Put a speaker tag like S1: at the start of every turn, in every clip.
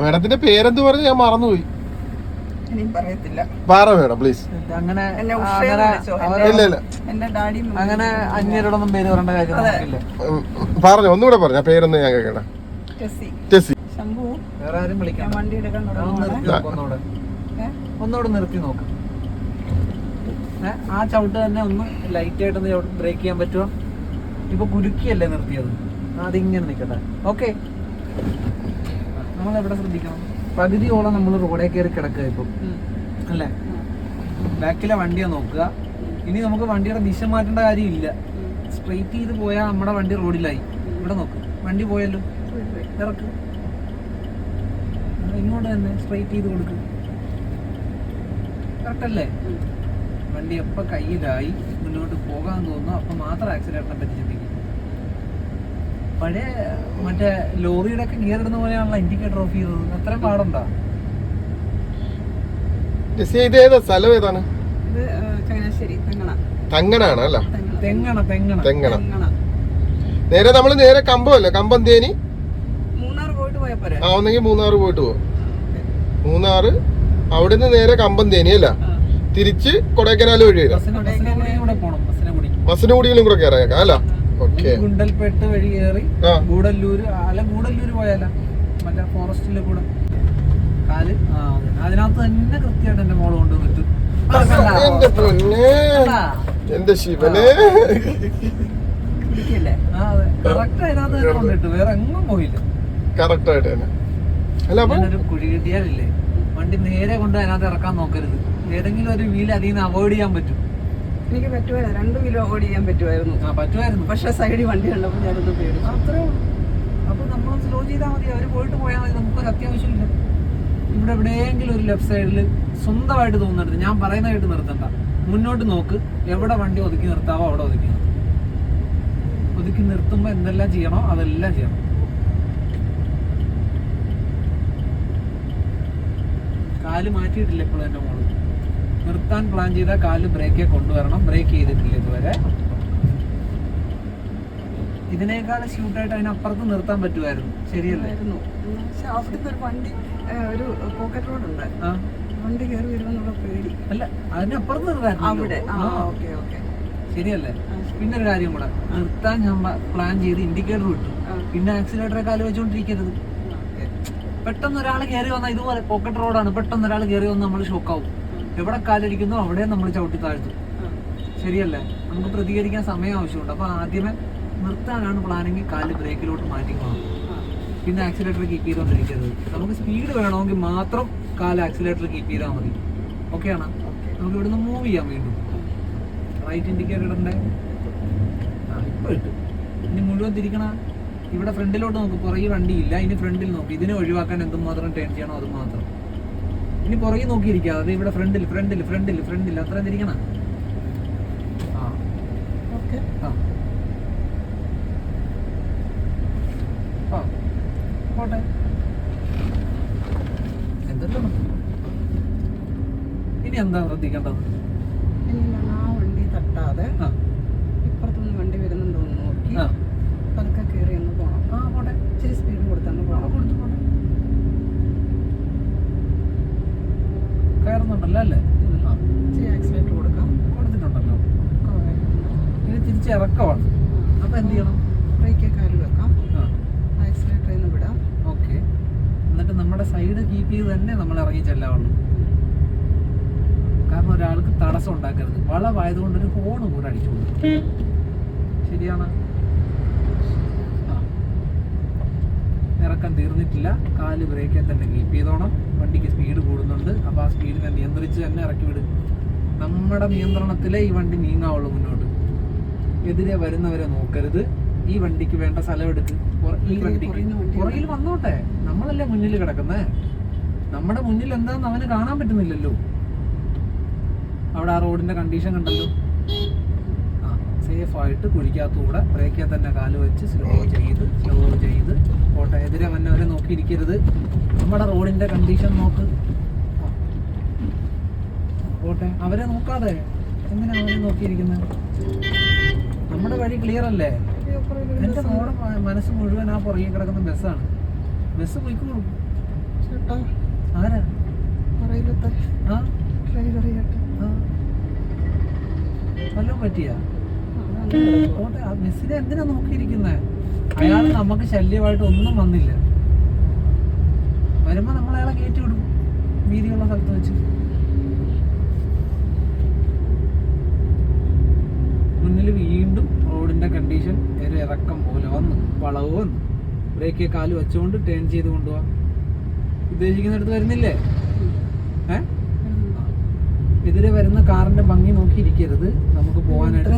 S1: മേഡത്തിന്റെ പേരെന്ത് പറഞ്ഞു ഞാൻ മറന്നുപോയി. പറ മേഡം പ്ലീസ്
S2: അങ്ങനെ അങ്ങനെ
S1: ഇല്ല ഇല്ല.
S3: എന്റെ ഡാഡി
S2: അങ്ങനെ അന്യരോടൊന്നും പേര് പറയേണ്ട കാര്യം
S1: പറഞ്ഞു ഒന്നുകൂടെ പറഞ്ഞു. ആ പേരൊന്ന് ഞാൻ കേൾക്കട്ടെ.
S3: ശംഭു
S2: വേറെ ആരും നിർത്തി ഒന്നുകൂടെ നിർത്തി നോക്ക്. ആ ചവിട്ട് തന്നെ ഒന്ന് ലൈറ്റ് ആയിട്ടൊന്ന് ബ്രേക്ക് ചെയ്യാൻ പറ്റുമോ? ഇപ്പൊ കുലുക്കിയല്ലേ നിർത്തിയത്? അതിങ്ങനെ നിൽക്കട്ടെ ഓക്കെ നമ്മൾ എവിടെ ശ്രദ്ധിക്കണം? പകുതിയോളം നമ്മൾ റോഡേ കയറി കിടക്കുക ഇപ്പം. അല്ലേ? ബാക്കിലെ വണ്ടിയെ നോക്കുക. ഇനി നമുക്ക് വണ്ടിയുടെ ദിശ മാറ്റേണ്ട കാര്യമില്ല. സ്ട്രെയിറ്റ് ചെയ്ത് പോയാൽ നമ്മുടെ വണ്ടി റോഡിലായി. ഇവിടെ നോക്ക്. വണ്ടി പോയല്ലോ.
S3: പോയി, പോയി.
S2: ഇറക്ക്. ഇങ്ങോട്ട് തന്നെ സ്ട്രെയിറ്റ് ചെയ്ത് കൊടുക്ക്.
S3: കറക്റ്റല്ലേ.
S2: വണ്ടി എപ്പോൾ കയ്യിലായി മുന്നോട്ട് പോകാൻ തോന്നുന്നു അപ്പം മാത്രം ആക്സിഡന്റിനെ പറ്റി പഴയ മറ്റേ ലോറിയുടെ ഒക്കെ ഗിയർ ഇടുന്ന പോലെയാണല്ലോ ഇൻഡിക്കേറ്റർ ഓഫ് ചെയ്തത്. അത്രയും പാടുണ്ടോ?
S1: ഇത് ഏതാ? സ്ഥലം ഏതാണ്? അല്ല?
S3: തെങ്ങണ
S2: തെങ്ങണ. തെങ്ങണ.
S1: നേരെ നമ്മൾ നേരെ കമ്പമല്ലേ? കമ്പം തേനി ആ ഒന്നെങ്കിൽ മൂന്നാറ് പോയിട്ട് പോവും മൂന്നാറ് അവിടുന്ന് നേരെ കമ്പം തേനി അല്ല. തിരിച്ച് കൊടൈക്കനാൽ വഴി വരാം.
S2: മസനഗുടിയിലും കൂടെ
S1: കയറാം അല്ല?
S2: ഗുണ്ടൽപേട്ട് വഴി കയറി ഗൂഡല്ലൂര് അല്ല ഗൂഡല്ലൂര് പോയാല. മറ്റേ ഫോറസ്റ്റിലെ കൂടെ. കാൽ. അതിനകത്ത് തന്നെ കൃത്യമായിട്ട് എന്റെ മോൾ കൊണ്ടുവന്നിട്ട്
S1: വിട്ടു എന്റെ ശിവനെ.
S2: കറക്റ്റ് അതിനകത്ത് തന്നെ കൊണ്ടിട്ട് വേറെ എങ്ങും പോയില്ല.
S1: കറക്റ്റ് ആയിട്ട് തന്നെ.
S2: ഞാനൊരു കുഴി കിട്ടിയാലില്ലേ? വണ്ടി നേരെ കൊണ്ട് അതിനകത്ത് ഇറക്കാൻ നോക്കരുത്. ഏതെങ്കിലും ഒരു വീൽ അതിൽ നിന്ന് അവോയ്ഡ് ചെയ്യാൻ പറ്റും.
S3: എനിക്ക് പറ്റുമായിരുന്നു രണ്ട് കിലോ ഓടി ചെയ്യാൻ പറ്റുമായിരുന്നു
S2: പറ്റുമായിരുന്നു
S3: പക്ഷെ സൈഡിൽ വണ്ടി കണ്ടപ്പോൾ ഞാനൊന്ന് പേടിച്ചു
S2: അത്രേ ഉള്ളൂ. അപ്പൊ നമ്മൾ സ്ലോ ചെയ്താൽ മതി. അവർ പോയിട്ട് പോയാൽ മതി. നമുക്കൊരു അത്യാവശ്യമില്ല. ഇവിടെ എവിടെയെങ്കിലും ഒരു ലെഫ്റ്റ് സൈഡിൽ സ്വന്തമായിട്ട് തോന്നുന്നുണ്ട് ഞാൻ പറയുന്നതായിട്ട് നിർത്തണ്ട. മുന്നോട്ട് നോക്ക്. എവിടെ വണ്ടി ഒതുക്കി നിർത്താവോ അവിടെ ഒതുക്കി ഒതുക്കി നിർത്തുമ്പോൾ എന്തെല്ലാം ചെയ്യണോ അതെല്ലാം ചെയ്യണം. കാൽ മാറ്റിയിട്ടില്ല ഇപ്പോഴും എന്റെ മോൾ. നിർത്താൻ പ്ലാൻ ചെയ്ത കാലിൽ ബ്രേക്കേ കൊണ്ടുവരണം. ബ്രേക്ക് ചെയ്തിട്ടില്ല ഇതുവരെ. ഇതിനേക്കാൾ ഷൂട്ടായിട്ട് അതിനപ്പുറത്ത് നിർത്താൻ പറ്റുമായിരുന്നു. ശരിയല്ലേ?
S3: പക്ഷെ ഒരു വണ്ടി ഒരു പോക്കറ്റ് റോഡ് ഉണ്ട്. വണ്ടി കയറി വരുമെന്നുള്ള പേടി.
S2: അല്ല അതിനപ്പുറത്ത് നിർത്താൻ
S3: അവിടെ. ആ ഓക്കെ ഓക്കെ.
S2: ശരിയല്ലേ? പിന്നെ ഒരു കാര്യം കൂടെ. നിർത്താൻ ഞാൻ പ്ലാൻ ചെയ്ത് ഇൻഡിക്കേറ്റർ വിട്ടു പിന്നെ ആക്സിലേറ്ററെ കാൽ വെച്ചുകൊണ്ടിരിക്കരുത് പെട്ടെന്ന് ഒരാൾ കയറി വന്നാൽ ഇതുപോലെ പോക്കറ്റ് റോഡാണ് പെട്ടെന്ന് ഒരാൾ കയറി വന്നാൽ നമ്മൾ ഷോക്കാവും എവിടെ കാലടിക്കുന്നു അവിടെ നമ്മൾ ചവിട്ടി താഴ്ത്തും. ശരിയല്ലേ? നമുക്ക് പ്രതികരിക്കാൻ സമയം ആവശ്യമുണ്ട്. അപ്പൊ ആദ്യമേ നിർത്താനാണ് പ്ലാനെങ്കിൽ കാൽ ബ്രേക്കിലോട്ട് മാറ്റിക്കണം പിന്നെ ആക്സിലേറ്റർ കീപ്പ് ചെയ്തോണ്ടിരിക്കരുത്. നമുക്ക് സ്പീഡ് വേണമെങ്കിൽ മാത്രം കാൽ ആക്സിലേറ്റർ കീപ്പ് ചെയ്താൽ മതി. ഓക്കെ ആണ്? നമുക്ക് ഇവിടുന്ന് മൂവ് ചെയ്യാൻ വീണ്ടും. റൈറ്റ് ഇൻഡിക്കേറ്റർ ഇടണ്ടേ? ആ ഇപ്പൊ ഇട്ടു. ഇനി മുഴുവൻ തിരിക്കണ? ഇവിടെ ഫ്രണ്ടിലോട്ട് നോക്ക്. പുറകെ വണ്ടിയില്ല ഇനി ഫ്രണ്ടിൽ നോക്ക്. ഇതിനെ ഒഴിവാക്കാൻ എന്തുമാത്രം ടേൺ ചെയ്യണോ അത് മാത്രം. ഇനി പുറകെ നോക്കിയിരിക്കുക അത് ഇവിടെ ഫ്രണ്ടിൽ ഫ്രണ്ടിൽ ഫ്രണ്ടിൽ ഫ്രണ്ടിൽ അത്രയും തിരിക്കണം. ആ.
S3: ഓക്കെ.
S2: ആ. ആ. പോട്ടെ. എന്തെല്ലോ? ഇനി എന്താ ശ്രദ്ധിക്കേണ്ടത്
S3: ഇനിയില്ല ആ വണ്ടി തട്ടാതെ
S2: ആ
S3: ഇപ്പുറത്തുനിന്ന് വണ്ടി വരുന്നുണ്ടോ എന്ന് നോക്കി
S2: ആ
S3: പതുക്കെ കയറി ഒന്ന് പോകണം
S2: ആ പോട്ടെ
S3: ഇച്ചിരി സ്പീഡ് കൊടുത്തങ്ങ്
S2: ആ,
S3: പോകണം
S2: കൊടുത്തു പോട്ടെ
S3: ഇച്ചിരി കൊടുക്കാം.
S2: കൊടുത്തിട്ടുണ്ടല്ലോ. ഇനി തിരിച്ച് ഇറക്കമാണ്. അപ്പോൾ എന്ത് ചെയ്യണം?
S3: ബ്രേക്ക് കാൽ വെക്കാം. ആക്സിലേറ്ററിൽ നിന്ന് വിടാം.
S2: ഓക്കെ. എന്നിട്ട് നമ്മുടെ സൈഡ് കീപ്പ് ചെയ്ത് തന്നെ നമ്മൾ ഇറങ്ങി ചെല്ലാവുള്ളൂ കാരണം ഒരാൾക്ക് തടസ്സം ഉണ്ടാക്കരുത്. വളവായതുകൊണ്ട് ഒരു ഹോണ് കൂടെ അടിച്ചു കൊടുക്കും ശരിയാണ് ആ. ഇറക്കം തീർന്നിട്ടില്ല. കാൽ ബ്രേക്കിൽ തന്നെ കീപ്പ് ചെയ്തോണം. വണ്ടിക്ക് സ്പീഡ് കൂടുന്നുണ്ട്. അപ്പോൾ ആ സ്പീഡിനെ നിയന്ത്രിച്ച് തന്നെ ഇറക്കി വിടും. നമ്മുടെ നിയന്ത്രണത്തിലേ ഈ വണ്ടി നീങ്ങാവുള്ളൂ മുന്നോട്ട്. എതിരെ വരുന്നവരെ നോക്കരുത്. ഈ വണ്ടിക്ക് വേണ്ട സ്ഥലം എടുക്ക്. ഈ
S3: വണ്ടി
S2: പുറകിൽ വന്നോട്ടെ. നമ്മളല്ലേ മുന്നിൽ കിടക്കുന്നേ? നമ്മുടെ മുന്നിൽ എന്താന്ന് അവന് കാണാൻ പറ്റുന്നില്ലല്ലോ. അവിടെ ആ റോഡിന്റെ കണ്ടീഷൻ കണ്ടല്ലോ. ആ സേഫ് ആയിട്ട് കുഴിക്കകത്തൂടെ ബ്രേക്കിൽ തന്നെ കാൽ വെച്ച് സ്ലോ ചെയ്ത് സ്ലോ ചെയ്ത് പോട്ടെ എതിരെ വന്നവരെ നോക്കിയിരിക്കരുത്. നമ്മുടെ റോഡിന്റെ കണ്ടീഷൻ നോക്ക്. പോട്ടെ അവരെ നോക്കാതെ എന്തിനാ അവരെ നോക്കിയിരിക്കുന്നത് നമ്മുടെ വഴി ക്ലിയർ അല്ലേ? എന്റെ നമ്മുടെ മനസ്സ് മുഴുവൻ ആ പുറകെ കിടക്കുന്ന ബസ്സാണ് ബസ് പോയിക്കോളും. ആരാ? വല്ലതും ആ ബസ്സിനെ എന്തിനാ നോക്കിയിരിക്കുന്നേ? അയാൾ നമുക്ക് ശല്യമായിട്ട് ഒന്നും വന്നില്ല. വരുമ്പോ നമ്മൾ അയാളെ കയറ്റി വിടും. വീതിയുള്ള സ്ഥലത്ത് വെച്ച്. മുന്നിൽ വീണ്ടും റോഡിന്റെ കണ്ടീഷൻ ഒരു ഇറക്കം പോലെ വന്നു വളവ് വന്നു. ബ്രേക്ക് കാൽ വെച്ചുകൊണ്ട് ടേൺ ചെയ്ത് കൊണ്ടുപോവാ. ഉദ്ദേശിക്കുന്നിടത്ത് വരുന്നില്ലേ? ഏ? എതിരെ വരുന്ന കാറിന്റെ ഭംഗി നോക്കി ഇരിക്കരുത്. നമുക്ക് പോകാനായിട്ട്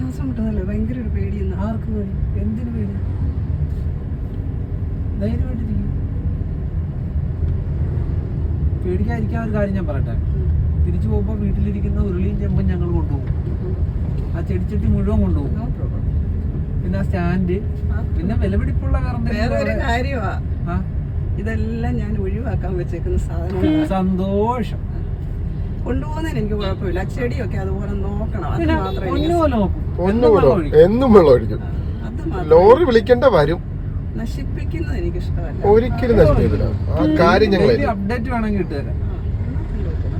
S2: ശ്വാസം
S3: മുട്ടുന്നല്ലേ ഭയങ്കര ഒരു പേടിയെന്ന്
S2: ആർക്ക് പേടി എന്തിനു പേടി. ധൈര്യമായിട്ടിരിക്കും. പേടിക്കാതിരിക്കാൻ ഒരു കാര്യം ഞാൻ പറയട്ടെ. തിരിച്ചു പോകുമ്പോൾ വീട്ടിലിരിക്കുന്ന ഉരുളിയും ചെമ്പും ഞങ്ങൾ കൊണ്ടുപോകും. ആ ചെടിച്ചട്ടി മുഴുവൻ കൊണ്ടുപോകും. പിന്നെ ആ സ്റ്റാൻഡ് പിന്നെ വിലപിടിപ്പുള്ള
S3: ഇതെല്ലാം ഞാൻ ഒഴിവാക്കാൻ വെച്ചേക്കുന്ന സാധനം
S2: സന്തോഷം.
S3: കൊണ്ടുപോകുന്നതിന് എനിക്ക് കുഴപ്പമില്ല. ആ ചെടിയൊക്കെ അതുപോലെ നോക്കണം. അത് മാത്രമേ
S2: നോക്കും.
S1: ഒന്നും
S2: എന്നും
S1: വെള്ളം എന്നും വെള്ളം ഒഴിക്കും
S3: അത് മാത്രം.
S1: ലോറി വിളിക്കേണ്ട വരും.
S3: നശിപ്പിക്കുന്നത് എനിക്ക് ഇഷ്ടമല്ല.
S1: ഒരിക്കലും നശിപ്പിക്കില്ല ആ കാര്യം ഞങ്ങൾ
S2: അപ്ഡേറ്റ് വേണമെങ്കിൽ ഇട്ടുതരാം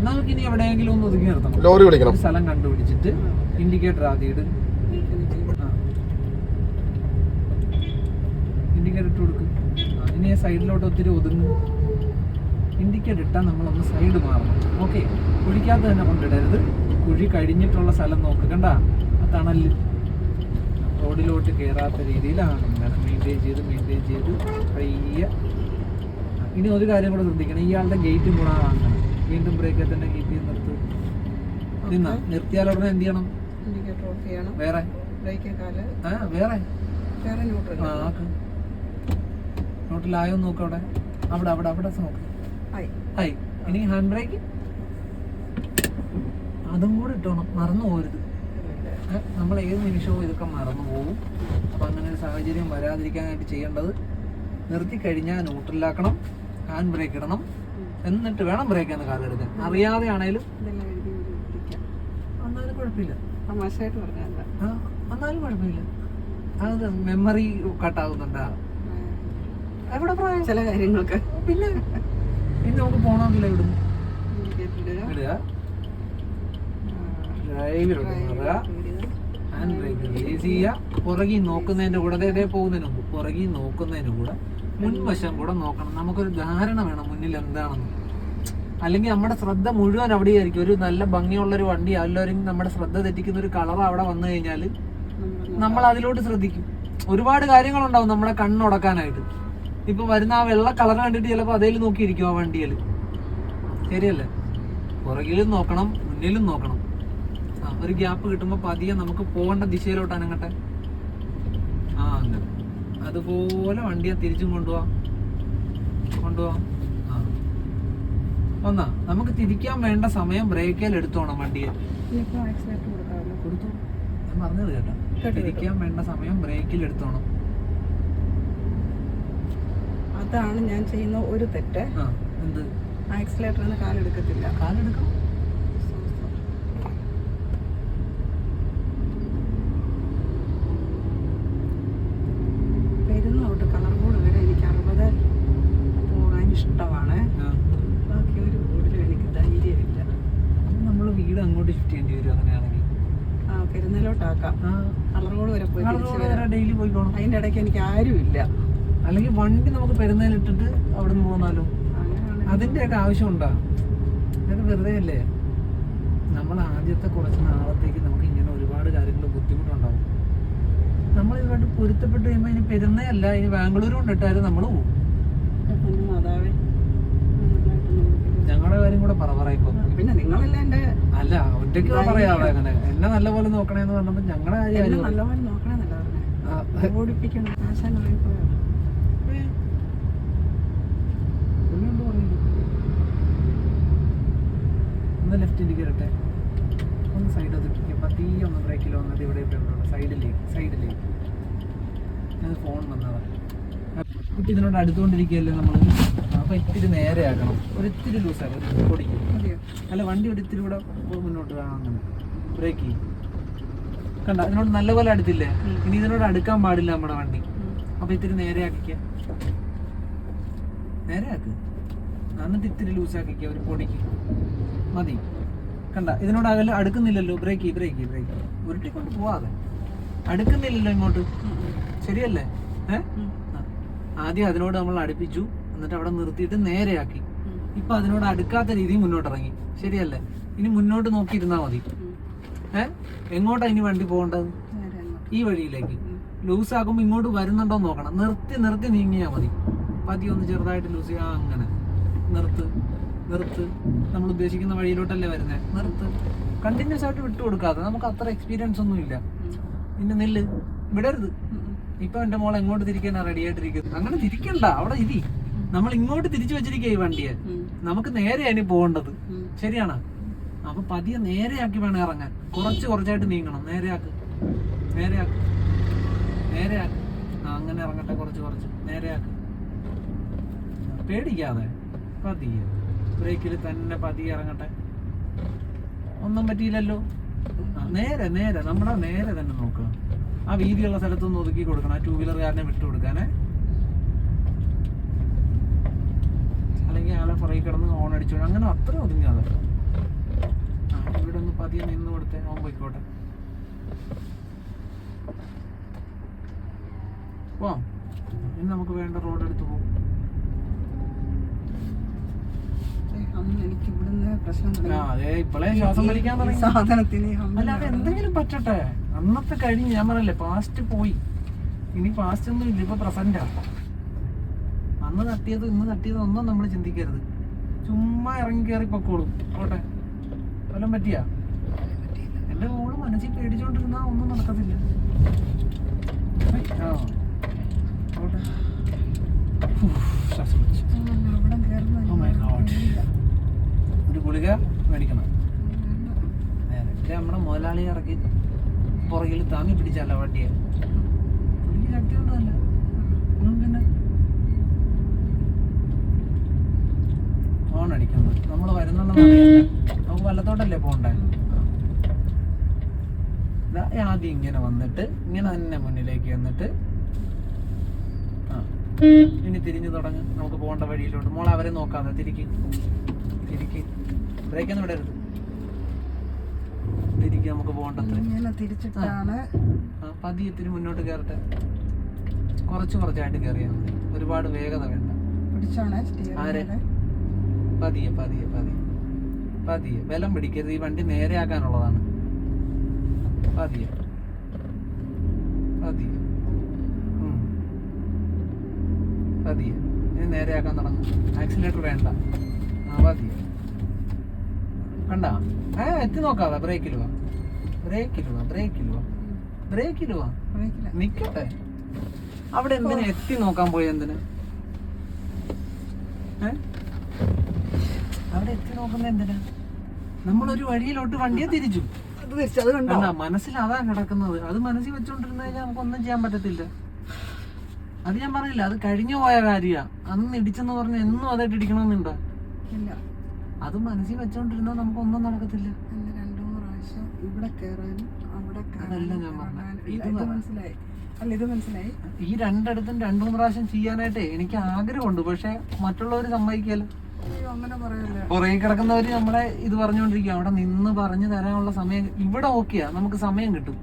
S2: നമുക്ക് ഇനി എവിടെയെങ്കിലും ഒന്ന് ഒതുങ്ങി നിർത്തണം.
S1: ലോറി വിളിക്കണം.
S2: സ്ഥലം കണ്ടുപിടിച്ചിട്ട് ഇൻഡിക്കേറ്റർ ആദ്യം ഇടും. ഇൻഡിക്കേറ്റർ ഇട്ട് കൊടുക്കും. ഇനി സൈഡിലോട്ട് ഒത്തിരി ഒതുങ്ങും. ഇൻഡിക്കേറ്റർ ഇട്ടാൽ നമ്മളൊന്ന് സൈഡ് മാറണം. ഓക്കെ. കുഴിക്കകത്ത് തന്നെ കൊണ്ടിടരുത്. കുഴി കഴിഞ്ഞിട്ടുള്ള സ്ഥലം നോക്ക് കണ്ട? ആ തണൽ റോഡിലോട്ട് കയറാത്ത രീതിയിലാണ്. ഇങ്ങനെ മെയിന്റെയിൻ ചെയ്ത് മെയിന്റെയിൻ ചെയ്ത് പയ്യെ. ഇനി ഒരു കാര്യം കൂടെ ശ്രദ്ധിക്കണം. ഇയാളുടെ ഗേറ്റും കൂടെ വാങ്ങണം വീണ്ടും ബ്രേക്കിൽ തന്നെ കീപ്പ് ചെയ്ത് നിർത്തും. നിന്ന? നിർത്തിയാൽ ഉടനെ എന്ത് ചെയ്യണം? വേറെ?
S3: ബ്രേക്ക്
S2: വേറെ? നോട്ടിലായോ നോക്ക് അവിടെ. അവിടെ അവിടെ അവിടെ നോക്ക്
S3: ആയി.
S2: ഹായ് ഇനി ഹാൻഡ് ബ്രേക്ക് അതും കൂടെ ഇട്ടോണം. മറന്നു പോരുത്. നമ്മൾ ഏത് നിമിഷവും ഇതൊക്കെ മറന്നു പോകും അപ്പം അങ്ങനെ ഒരു സാഹചര്യം വരാതിരിക്കാനായിട്ട് ചെയ്യേണ്ടത് നിർത്തി കഴിഞ്ഞാൽ ന്യൂട്രലാക്കണം ഹാൻഡ് ബ്രേക്ക് ഇടണം. എന്നിട്ട് വേണം ബ്രേക്ക് എന്ന് കാലെടുക്കാൻ അറിയാതെ ആണേലും എന്നാലും കുഴപ്പമില്ല. എന്നാലും കുഴപ്പമില്ല. അത് മെമ്മറി കട്ടാകുന്നുണ്ടാ എവിടെ പ്രായം?
S3: ചില കാര്യങ്ങൾക്ക്.
S2: പിന്നെ പിന്നെ നമുക്ക് പോകണമെന്നില്ല ഇവിടുന്ന്?
S3: ഇടുക.
S2: മാറുക ഹാൻഡ് ബ്രേക്ക് റിലീസ് ചെയ്യുക. പുറകിൽ നോക്കുന്നതിന്റെ കൂടെ അതേ പോകുന്നതിന് മുമ്പ് പുറകിൽ നോക്കുന്നതിന് കൂടെ മുൻവശം കൂടെ നോക്കണം. നമുക്കൊരു ധാരണ വേണം മുന്നിൽ എന്താണെന്ന്. അല്ലെങ്കിൽ നമ്മുടെ ശ്രദ്ധ മുഴുവൻ അവിടെയായിരിക്കും ഒരു നല്ല ഭംഗിയുള്ള ഒരു വണ്ടി എല്ലാവരും നമ്മുടെ ശ്രദ്ധ തെറ്റിക്കുന്ന ഒരു കളർ അവിടെ വന്നു കഴിഞ്ഞാൽ നമ്മൾ അതിലോട്ട് ശ്രദ്ധിക്കും. ഒരുപാട് കാര്യങ്ങളുണ്ടാവും നമ്മുടെ കണ്ണുടക്കാനായിട്ട് ഇപ്പൊ വരുന്ന ആ വെള്ള കളർ കണ്ടിട്ട് ചിലപ്പോൾ അതേൽ നോക്കിയിരിക്കും ആ വണ്ടിയിൽ ശരിയല്ലേ? പുറകിലും നോക്കണം മുന്നിലും നോക്കണം. ഒരു ഗ്യാപ്പ് കിട്ടുമ്പോൾ പതിയെ നമുക്ക് പോകേണ്ട ദിശയിലോട്ട് അനങ്ങട്ടെ. ആ അങ്ങനെ. അതുപോലെ വണ്ടിയെ തിരിച്ചും കൊണ്ടുപോവാം കൊണ്ടുപോവാം ആ. ഒന്നാ നമുക്ക് തിരിക്കാൻ വേണ്ട സമയം ബ്രേക്കിൽ എടുത്തോണം വണ്ടിയെ. കൊടുത്തു. ഞാൻ പറഞ്ഞത് കേട്ടോ. തിരിക്കാൻ വേണ്ട സമയം ബ്രേക്കിൽ എടുത്തോണം.
S3: അതാണ് ഞാൻ ചെയ്യുന്ന ഒരു തെറ്റ്.
S2: ആ എന്ത്?
S3: ആക്സിലേറ്ററിൽ നിന്ന് കാലെടുക്കത്തില്ല.
S2: കാലെടുക്കണം
S3: പെരുന്നോട്ട് കളർ ബോർഡ് വരെ എനിക്ക് അറുപത് പോകാൻ ഇഷ്ടമാണ്
S2: ആ
S3: ബാക്കി ഒരു ബോർഡിലും എനിക്ക് ധൈര്യമില്ല
S2: നമ്മൾ വീട് അങ്ങോട്ട് ഷിഫ്റ്റ് ചെയ്യേണ്ടി വരും അങ്ങനെയാണെങ്കിൽ
S3: ആ പെരുന്നലോട്ടാക്കാം
S2: ആ
S3: വരെ പോയി തിരിച്ച് വരാം.
S2: ഡെയിലി പോയിക്കോണം
S3: അതിന്റെ ഇടയ്ക്ക് എനിക്ക് ആരുമില്ല.
S2: അല്ലെങ്കിൽ വണ്ടി നമുക്ക് പെരുന്നേലിട്ടിട്ട് അവിടെ നിന്ന് പോന്നാലോ?
S3: അതിന്റെ
S2: ഒക്കെ ആവശ്യം ആവശ്യമുണ്ടോ? ഇതൊക്കെ വെറുതെ അല്ലേ? നമ്മൾ ആദ്യത്തെ കുറച്ച് നാളത്തേക്ക് നമുക്ക് ഇങ്ങനെ ഒരുപാട് കാര്യങ്ങൾ ബുദ്ധിമുട്ടുണ്ടാവും. നമ്മൾ ഇതുമായിട്ട് പൊരുത്തപ്പെട്ട് കഴിയുമ്പോൾ ഇനി പെരുന്നേ അല്ല ഇനി ബാംഗ്ലൂരും കൊണ്ടിട്ടാലും നമ്മൾ പോകും. ഞങ്ങളുടെ കാര്യം കൂടെ പറ പറയിപ്പോ
S3: പിന്നെ നിങ്ങളല്ലേ എന്റെ
S2: അല്ല ഒറ്റയ്ക്ക് പറയാതെ അങ്ങനെ. എന്നെ നല്ലപോലെ നോക്കണേന്ന് പറഞ്ഞപ്പോ ഞങ്ങളുടെ കാര്യം
S3: നല്ലപോലെ നോക്കണമെന്നല്ല പറഞ്ഞേ. ഓടിപ്പിക്കണം. ആശാൻ.
S2: പുള്ളിയുണ്ട് ഒന്ന് ലെഫ്റ്റ് ഇരിക്കട്ടെ. ഒന്ന് സൈഡ് ഒതുക്കിക്കുക പതിയെ ഒന്ന് ബ്രേക്കിൽ വന്നത് ഇവിടെ ഇവിടെ ഇവിടെ സൈഡിലേക്ക് സൈഡിലേക്ക് ഞാൻ ഫോൺ വന്നതാണ് ഇപ്പം ഇതിനോട് അടുത്തുകൊണ്ടിരിക്കുകയല്ലേ നമ്മൾ അപ്പോൾ ഇത്തിരി നേരെ ആക്കണം ഒരിത്തിരി ലൂസാക്കണം പൊടിക്കും. അല്ല വണ്ടി ഒരു ഇത്തിരി കൂടെ മുന്നോട്ട് അങ്ങനെ. ബ്രേക്ക് ചെയ്യും. കണ്ട? ഇതിനോട് നല്ലപോലെ അടുത്തില്ലേ. ഇനി ഇതിനോട് അടുക്കാൻ പാടില്ല നമ്മുടെ വണ്ടി. അപ്പൊ ഇത്തിരി നേരെ ആക്കിക്ക നേരെ ആക്ക് എന്നിട്ട് ഇത്തിരി ലൂസ് ആക്കിക്ക ഒരു പൊടിക്ക്. മതി. കണ്ട? ഇതിനോട് അകലെ അടുക്കുന്നില്ലല്ലോ. ബ്രേക്ക് ബ്രേക്ക് ബ്രേക്ക് ഉരുട്ടിക്കൊണ്ട് പോവാതെ. അടുക്കുന്നില്ലല്ലോ ഇങ്ങോട്ട്. ശരിയല്ലേ? ഏ? ആ. ആദ്യം അതിനോട് നമ്മൾ അടുപ്പിച്ചു. എന്നിട്ട് അവിടെ നിർത്തിയിട്ട് നേരെയാക്കി. ഇപ്പൊ അതിനോട് അടുക്കാത്ത രീതി മുന്നോട്ട് ഇറങ്ങി ശരിയല്ലേ? ഇനി മുന്നോട്ട് നോക്കിയിരുന്നാ മതി. ഏ? എങ്ങോട്ടാ ഇനി വണ്ടി പോകേണ്ടത്? ഈ വഴിയിലേക്ക്. ലൂസ് ആകുമ്പോ ഇങ്ങോട്ട് വരുന്നുണ്ടോ നോക്കണം. നിർത്തി നിർത്തി നീങ്ങിയാ മതി. പതിയെ ഒന്ന് ചെറുതായിട്ട് ലൂസ് ചെയ്യാ അങ്ങനെ. നിർത്ത് നിർത്ത്. നമ്മൾ ഉദ്ദേശിക്കുന്ന വഴിയിലോട്ടല്ലേ വരുന്നത് നിർത്ത്. കണ്ടിന്യൂസ് ആയിട്ട് വിട്ടു കൊടുക്കാതെ നമുക്ക് അത്ര എക്സ്പീരിയൻസ് ഒന്നും ഇല്ല പിന്നെ നെല്ല്. വിടരുത്. ഇപ്പൊ എന്റെ മോളെ എങ്ങോട്ട് തിരിക്കാനാ റെഡി ആയിട്ടിരിക്കുന്നത് അങ്ങനെ തിരിക്കണ്ട. അവിടെ ഇരി. നമ്മൾ ഇങ്ങോട്ട് തിരിച്ചു വെച്ചിരിക്കുക ഈ വണ്ടിയെ. നമുക്ക് നേരെയാണ് പോകേണ്ടത്. ശരിയാണ്. അപ്പൊ പതിയെ നേരെയാക്കി വേണം ഇറങ്ങാൻ. കുറച്ച് കുറച്ചായിട്ട് നീങ്ങണം. നേരെയാക്ക്. നേരെയാക്ക്. നേരെയാക്ക്. അങ്ങനെ ഇറങ്ങട്ടെ. കുറച്ച് കുറച്ച്. നേരെയാക്ക്. പേടിക്കാതെ. പതിയെ. ബ്രേക്കിൽ തന്നെ പതിയെ ഇറങ്ങട്ടെ. ഒന്നും പറ്റിയില്ലല്ലോ. നേരെ നേരെ. നമ്മുടെ നേരെ തന്നെ നോക്കുക. ആ വീതിയുള്ള സ്ഥലത്തൊന്ന് ഒതുക്കി കൊടുക്കണം ആ ടൂ വീലറുകാരനെ വിട്ടു കൊടുക്കാനേ. അല്ലെങ്കിൽ ആളെ പുറകെ കിടന്ന് ഓൺ അടിച്ചു അങ്ങനെ അത്ര ഒതുങ്ങാതെ. ആ ഇവിടെ ഒന്ന് പതിയെ നിന്ന് കൊടുത്തേ ഓൺ പോയിക്കോട്ടെ. പോവാം. ഇനി നമുക്ക് വേണ്ട റോഡ് എടുത്ത് പോകും
S3: അന്ന് എനിക്കിവിടെ പ്രശ്നം സാധനത്തിന്
S2: അല്ലാതെ എന്തെങ്കിലും പറ്റട്ടെ. അന്നത്തെ കഴിഞ്ഞ് ഞാൻ പറയല്ലേ പാസ്റ്റ് പോയി. ഇനി പാസ്റ്റ് ഒന്നും ഇല്ല ഇപ്പൊ പ്രസന്റാ അന്ന് തട്ടിയത് ഇന്ന് തട്ടിയത് ഒന്നും നമ്മൾ ചിന്തിക്കരുത്. ചുമ്മാ ഇറങ്ങി കയറി പൊക്കോളും. പോട്ടെ. വല്ലതും പറ്റിയാ? എന്റെ മോൾ മനസ്സിൽ പേടിച്ചോണ്ടിരുന്നാ ഒന്നും നടക്കത്തില്ല. ആ. ഉഫ്, ശ്വാസം ഗുളിക മേടിക്കണം. നേരത്തെ നമ്മുടെ മുതലാളി ഇറക്കി പുറകിൽ താങ്ങി പിടിച്ചല്ല വണ്ടിയെ? പുള്ളി ശക്തി കൊണ്ടല്ല പിന്നെ അടിക്കുന്നു. നമ്മൾ വരുന്നുണ്ടെന്ന് അറിയണ്ടേ നമുക്ക് വല്ലത്തോട്ടല്ലേ പോണ്ടേ ദാ ആദ്യം ഇങ്ങനെ വന്നിട്ട് ഇങ്ങനെ തന്നെ മുന്നിലേക്ക് വന്നിട്ട് ആ ഇനി തിരിഞ്ഞു തുടങ്ങും. നമുക്ക് പോകേണ്ട വഴിയിലോട്ട്. മോളെ അവരെ നോക്കാതെ തിരിക്കും. തിരിക്ക്. ബ്രേക്കൊന്നും ഇടരുത് തിരിക്കുക നമുക്ക് പോകേണ്ടത്
S3: ഇങ്ങനെ തിരിച്ചിട്ടാണ്.
S2: ആ പതിയെ ഇത്തിരി മുന്നോട്ട് കയറട്ടെ. കുറച്ച് കുറച്ചായിട്ട് കയറിയാൽ മതി. ഒരുപാട് വേഗത വേണ്ട.
S3: പിടിച്ചാണ്
S2: ആരെ? പതിയെ പതിയെ പതിയെ. പതിയെ. ബലം പിടിക്കരുത്. ഈ വണ്ടി നേരെയാക്കാനുള്ളതാണ് പതിയെ. പതിയെ. പതിയെ. ഇനി നേരെയാക്കാൻ തുടങ്ങും. ആക്സിലേറ്റർ വേണ്ട. ആ പതിയെ. കണ്ട? ആ എത്തി നോക്കാതെ ബ്രേക്കിൽ വാ. ബ്രേക്കിൽ വാ ബ്രേക്കിൽ വാ. ബ്രേക്കിൽ വാ. നിക്കട്ടെ. അവിടെ എന്തിനാ എത്തി നോക്കാൻ പോയി എന്തിന്? അവിടെ എത്തി നോക്കുന്ന എന്തിനാ? നമ്മളൊരു വഴിയിലോട്ട് വണ്ടിയെ തിരിച്ചു. മനസ്സിൽ അതാ കിടക്കുന്നത്. അത് മനസ്സിൽ വെച്ചോണ്ടിരുന്ന കഴിഞ്ഞാൽ നമുക്കൊന്നും ചെയ്യാൻ പറ്റത്തില്ല. അത് ഞാൻ പറഞ്ഞില്ല അത് കഴിഞ്ഞു പോയ കാര്യ. അന്ന് ഇടിച്ചെന്ന് പറഞ്ഞ എന്നും അതായിട്ട് ഇടിക്കണമെന്നുണ്ടോ. അത് മനസ്സിൽ വെച്ചോണ്ടിരുന്നാൽ നമുക്കൊന്നും നടക്കത്തില്ല.
S3: രണ്ടു മൂന്ന് പ്രാവശ്യം ഇവിടെ കയറാനും അവിടെ.
S2: ഇത്
S3: മനസ്സിലായി. അല്ല ഇത് മനസ്സിലായി.
S2: ഈ രണ്ടിടത്തും രണ്ടു മൂന്ന് പ്രാവശ്യം ചെയ്യാനായിട്ടേ എനിക്ക് ആഗ്രഹമുണ്ട്. പക്ഷെ മറ്റുള്ളവർ സമ്മതിക്കല്ലോ പുറകെ കിടക്കുന്നവര് നമ്മളെ ഇത് പറഞ്ഞുകൊണ്ടിരിക്കുക അവിടെ നിന്ന് പറഞ്ഞു തരാനുള്ള സമയം ഇവിടെ ഓക്കെയാ. നമുക്ക് സമയം കിട്ടും.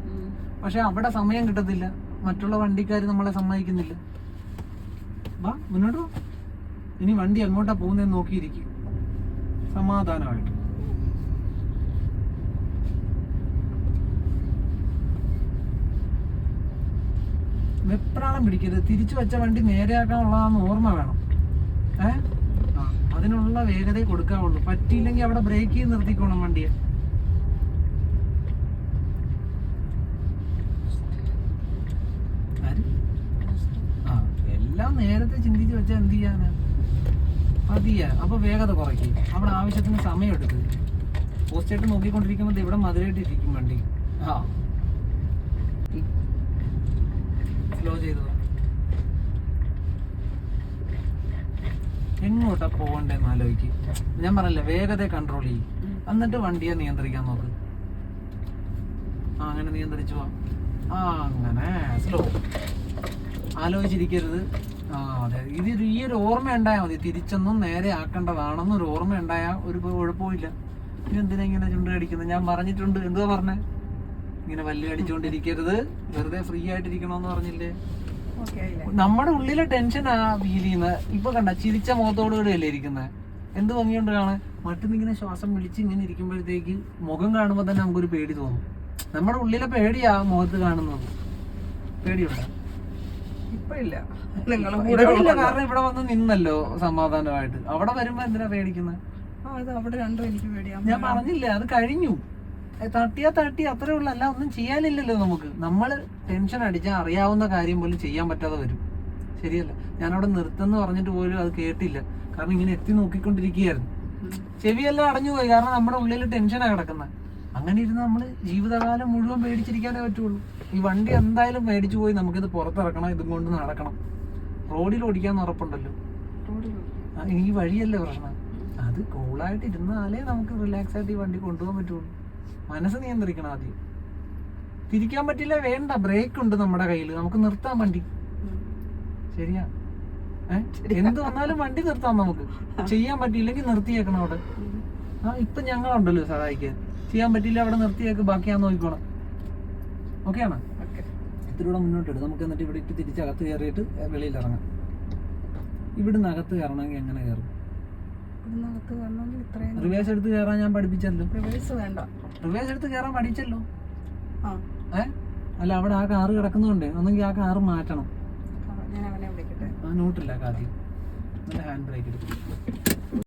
S2: പക്ഷെ അവിടെ സമയം കിട്ടത്തില്ല. മറ്റുള്ള വണ്ടിക്കാർ നമ്മളെ സമ്മതിക്കുന്നില്ല. വാ മുന്നോട്ട് ഇനി വണ്ടി എങ്ങോട്ടാ പോകുന്നതെന്ന് നോക്കിയിരിക്കും. സമാധാനമായിട്ട്. വെപ്രാളം പിടിക്കരുത്. തിരിച്ചു വെച്ച വണ്ടി നേരെയാക്കാനുള്ളതാന്ന് ഓർമ്മ വേണം. ഏ? അതിനുള്ള വേഗതയെ കൊടുക്കാവുള്ളൂ. പറ്റിയില്ലെങ്കിൽ അവിടെ ബ്രേക്ക് ചെയ്ത് നിർത്തിക്കോണം വണ്ടിയെ. എല്ലാം നേരത്തെ ചിന്തിച്ച് വെച്ചാൽ എന്ത് ചെയ്യാനാ? മതിയാ അപ്പൊ വേഗത കുറയ്ക്കും. അവിടെ ആവശ്യത്തിന് സമയം എടുക്കും പോസ്റ്റായിട്ട് നോക്കിക്കൊണ്ടിരിക്കുമ്പോൾ ദേ ഇവിടെ മധുരമായിട്ട് ഇരിക്കും വണ്ടി. ആ. സ്ലോ ചെയ്തു എങ്ങോട്ടാ പോകണ്ടേന്ന് ആലോചിക്ക് ഞാൻ പറഞ്ഞില്ല വേഗത കൺട്രോൾ ചെയ്യും. എന്നിട്ട് വണ്ടിയെ നിയന്ത്രിക്കാൻ നോക്ക്. ആ അങ്ങനെ നിയന്ത്രിച്ചു പോവാം ആ അങ്ങനെ. സ്ലോ ആലോചിച്ചിരിക്കരുത്. ആ അതെ. ഇത് ഈ ഒരു ഓർമ്മ ഉണ്ടായാൽ മതി. തിരിച്ചൊന്നും നേരെ ആക്കേണ്ടതാണെന്നൊരു ഓർമ്മ ഉണ്ടായാൽ ഒരു കുഴപ്പമില്ല ഇനി എന്തിനാ ഇങ്ങനെ ചുണ്ട് കടിക്കുന്നത് ഞാൻ പറഞ്ഞിട്ടുണ്ട്. എന്തുവാ പറഞ്ഞേ? ഇങ്ങനെ പല്ല് അടിച്ചോണ്ടിരിക്കരുത്. വെറുതെ ഫ്രീ ആയിട്ടിരിക്കണോന്ന് പറഞ്ഞില്ലേ? നമ്മുടെ ഉള്ളിലെ ടെൻഷനാ ഫീൽ ചെയ്യുന്നത് ഇപ്പൊ കണ്ട ചിരിച്ച മുഖത്തോടുകൂടെ അല്ലേ ഇരിക്കുന്നത് എന്ത് ഭംഗിയുണ്ട് കാണാൻ? മറ്റൊന്ന് ഇങ്ങനെ ശ്വാസം വിളിച്ച് ഇങ്ങനെ ഇരിക്കുമ്പോഴത്തേക്ക് മുഖം കാണുമ്പോൾ തന്നെ നമുക്കൊരു പേടി തോന്നും. നമ്മുടെ ഉള്ളിലെ പേടിയാ മുഖത്ത് കാണുന്നത്. പേടിയുണ്ടോ?
S3: ഇപ്പൊ ഇല്ല. കൂടെ
S2: ഇല്ല, കാരണം ഇവിടെ വന്ന് നിന്നല്ലോ സമാധാനമായിട്ട്. അവിടെ വരുമ്പോ എന്തിനാ പേടിക്കുന്നത്
S3: അത് അവിടെ രണ്ടും എനിക്ക് പേടിയാ.
S2: ഞാൻ പറഞ്ഞില്ല അത് കഴിഞ്ഞു. തട്ടിയാ തട്ടി അത്രേ ഉള്ളൂ. അല്ല ഒന്നും ചെയ്യാനില്ലല്ലോ നമുക്ക്. നമ്മൾ ടെൻഷൻ അടിച്ചാൽ അറിയാവുന്ന കാര്യം പോലും ചെയ്യാൻ പറ്റാതെ വരും. ശരിയല്ല. ഞാനവിടെ അവിടെ നിർത്തുന്നു പറഞ്ഞിട്ട് പോലും അത് കേട്ടില്ല. കാരണം ഇങ്ങനെ എത്തി നോക്കിക്കൊണ്ടിരിക്കുകയായിരുന്നു. ചെവിയെല്ലാം അടഞ്ഞു പോയി. കാരണം നമ്മുടെ ഉള്ളിൽ ടെൻഷനാണ് കിടക്കുന്നത് അങ്ങനെ ഇരുന്ന് നമ്മൾ ജീവിതകാലം മുഴുവൻ പേടിച്ചിരിക്കാനേ പറ്റുള്ളൂ. ഈ വണ്ടി എന്തായാലും മേടിച്ചു പോയി. നമുക്കിത് പുറത്തിറക്കണം. ഇതും കൊണ്ട് നടക്കണം. റോഡിൽ ഓടിക്കാന്ന് ഉറപ്പുണ്ടല്ലോ ഈ വഴിയല്ലേ പ്രശ്നം. അത് കൂളായിട്ട് ഇരുന്നാലേ നമുക്ക് റിലാക്സ് ആയിട്ട് ഈ വണ്ടി കൊണ്ടുപോകാൻ പറ്റുള്ളൂ. മനസ്സ് നിയന്ത്രിക്കണം ആദ്യം. തിരിക്കാൻ പറ്റില്ല വേണ്ട. ബ്രേക്ക് ഉണ്ട് നമ്മുടെ കയ്യിൽ നമുക്ക് നിർത്താൻ വണ്ടി. ശരിയാ? എന്ത് വന്നാലും വണ്ടി നിർത്താം നമുക്ക്. ചെയ്യാൻ പറ്റിയില്ലെങ്കിൽ നിർത്തിയേക്കണം അവിടെ. ആ ഇപ്പൊ ഞങ്ങളുണ്ടല്ലോ സഹായിക്കാൻ. ചെയ്യാൻ പറ്റിയില്ല അവിടെ നിർത്തിയേക്ക്. ബാക്കി ഞാൻ നോക്കിക്കോണം ഓക്കെ ആണോ
S3: ഓക്കെ
S2: മുന്നോട്ട് ഇടും നമുക്ക് എന്നിട്ട് ഇവിടെ ഇട്ട് തിരിച്ചകത്ത് കയറിയിട്ട് വെളിയിൽ ഇറങ്ങാം ഇവിടുന്ന് അകത്ത് കയറണമെങ്കിൽ എങ്ങനെ കയറും റിവേഴ്സ് എടുത്ത് കയറാൻ ഞാൻ പഠിപ്പിച്ചല്ലോ.
S3: റിവേഴ്സ് വേണ്ട.
S2: റിവേഴ്സ് എടുത്ത് കയറാൻ പഠിച്ചല്ലോ. ഏ? അല്ല അവിടെ ആ കാറ് കിടക്കുന്നുണ്ട് ഒന്നെങ്കിൽ ആ കാറ് മാറ്റണം.
S3: ഞാൻ അവനെ വിളിക്കട്ടെ.
S2: ആ നോട്ടില്ല എന്നിട്ട് ഹാൻഡ് ബ്രേക്ക് എടുക്കും